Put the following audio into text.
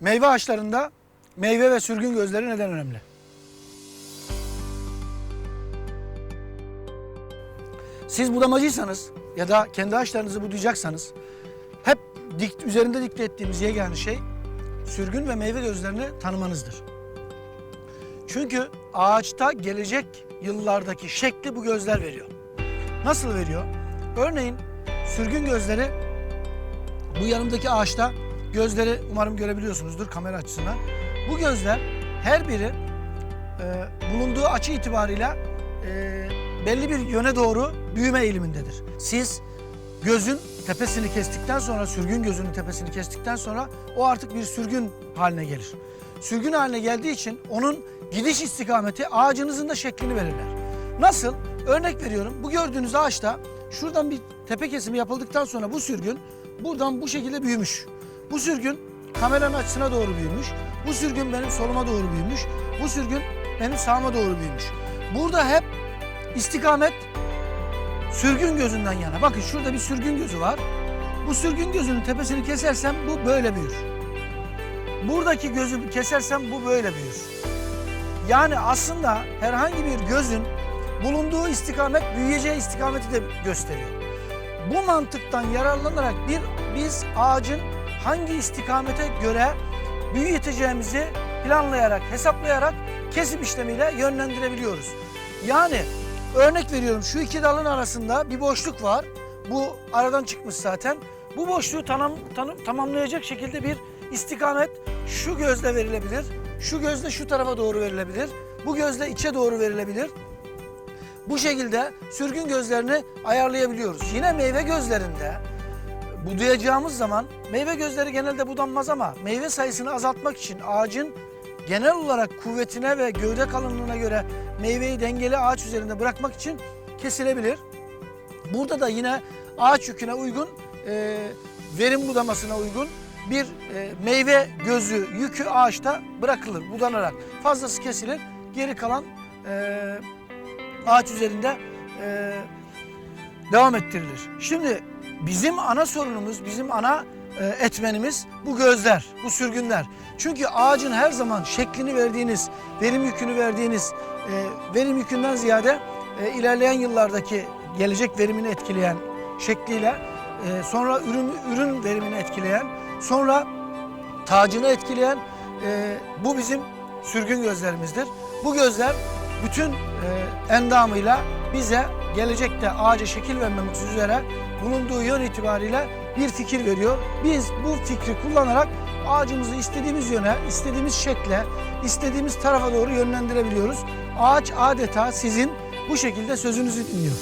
Meyve ağaçlarında meyve ve sürgün gözleri neden önemli? Siz budamacıysanız ya da kendi ağaçlarınızı budayacaksanız hep dik, üzerinde dikte ettiğimiz yegane şey sürgün ve meyve gözlerini tanımanızdır. Çünkü ağaçta gelecek yıllardaki şekli bu gözler veriyor. Nasıl veriyor? Örneğin sürgün gözleri bu yanımdaki ağaçta gözleri umarım görebiliyorsunuzdur kamera açısından. Bu gözler her biri e, bulunduğu açı itibarıyla e, belli bir yöne doğru büyüme eğilimindedir. Siz gözün tepesini kestikten sonra, sürgün gözünün tepesini kestikten sonra o artık bir sürgün haline gelir. Sürgün haline geldiği için onun gidiş istikameti ağacınızın da şeklini belirler. Nasıl? Örnek veriyorum. Bu gördüğünüz ağaçta şuradan bir tepe kesimi yapıldıktan sonra bu sürgün buradan bu şekilde büyümüş. Bu sürgün kameranın açısına doğru büyümüş. Bu sürgün benim soluma doğru büyümüş. Bu sürgün benim sağıma doğru büyümüş. Burada hep istikamet sürgün gözünden yana. Bakın şurada bir sürgün gözü var. Bu sürgün gözünün tepesini kesersem bu böyle büyür. Buradaki gözü kesersem bu böyle büyür. Yani aslında herhangi bir gözün bulunduğu istikamet büyüyeceği istikameti de gösteriyor. Bu mantıktan yararlanarak bir biz ağacın hangi istikamete göre büyüteceğimizi planlayarak, hesaplayarak kesim işlemiyle yönlendirebiliyoruz. Yani örnek veriyorum şu iki dalın arasında bir boşluk var. Bu aradan çıkmış zaten. Bu boşluğu tanım, tanım- tamamlayacak şekilde bir istikamet şu gözle verilebilir. Şu gözle şu tarafa doğru verilebilir. Bu gözle içe doğru verilebilir. Bu şekilde sürgün gözlerini ayarlayabiliyoruz. Yine meyve gözlerinde budayacağımız zaman meyve gözleri genelde budanmaz ama meyve sayısını azaltmak için ağacın genel olarak kuvvetine ve gövde kalınlığına göre meyveyi dengeli ağaç üzerinde bırakmak için kesilebilir. Burada da yine ağaç yüküne uygun, e, verim budamasına uygun bir e, meyve gözü yükü ağaçta bırakılır budanarak. Fazlası kesilir, geri kalan e, ağaç üzerinde e, devam ettirilir. Şimdi bizim ana sorunumuz, bizim ana e, etmenimiz bu gözler, bu sürgünler. Çünkü ağacın her zaman şeklini verdiğiniz, verim yükünü verdiğiniz, e, verim yükünden ziyade e, ilerleyen yıllardaki gelecek verimini etkileyen şekliyle, sonra ürün ürün verimini etkileyen, sonra tacını etkileyen bu bizim sürgün gözlerimizdir. Bu gözler bütün e, endamıyla bize gelecekte ağaca şekil vermemiz üzere bulunduğu yön itibariyle bir fikir veriyor. Biz bu fikri kullanarak ağacımızı istediğimiz yöne, istediğimiz şekle, istediğimiz tarafa doğru yönlendirebiliyoruz. Ağaç adeta sizin bu şekilde sözünüzü dinliyor.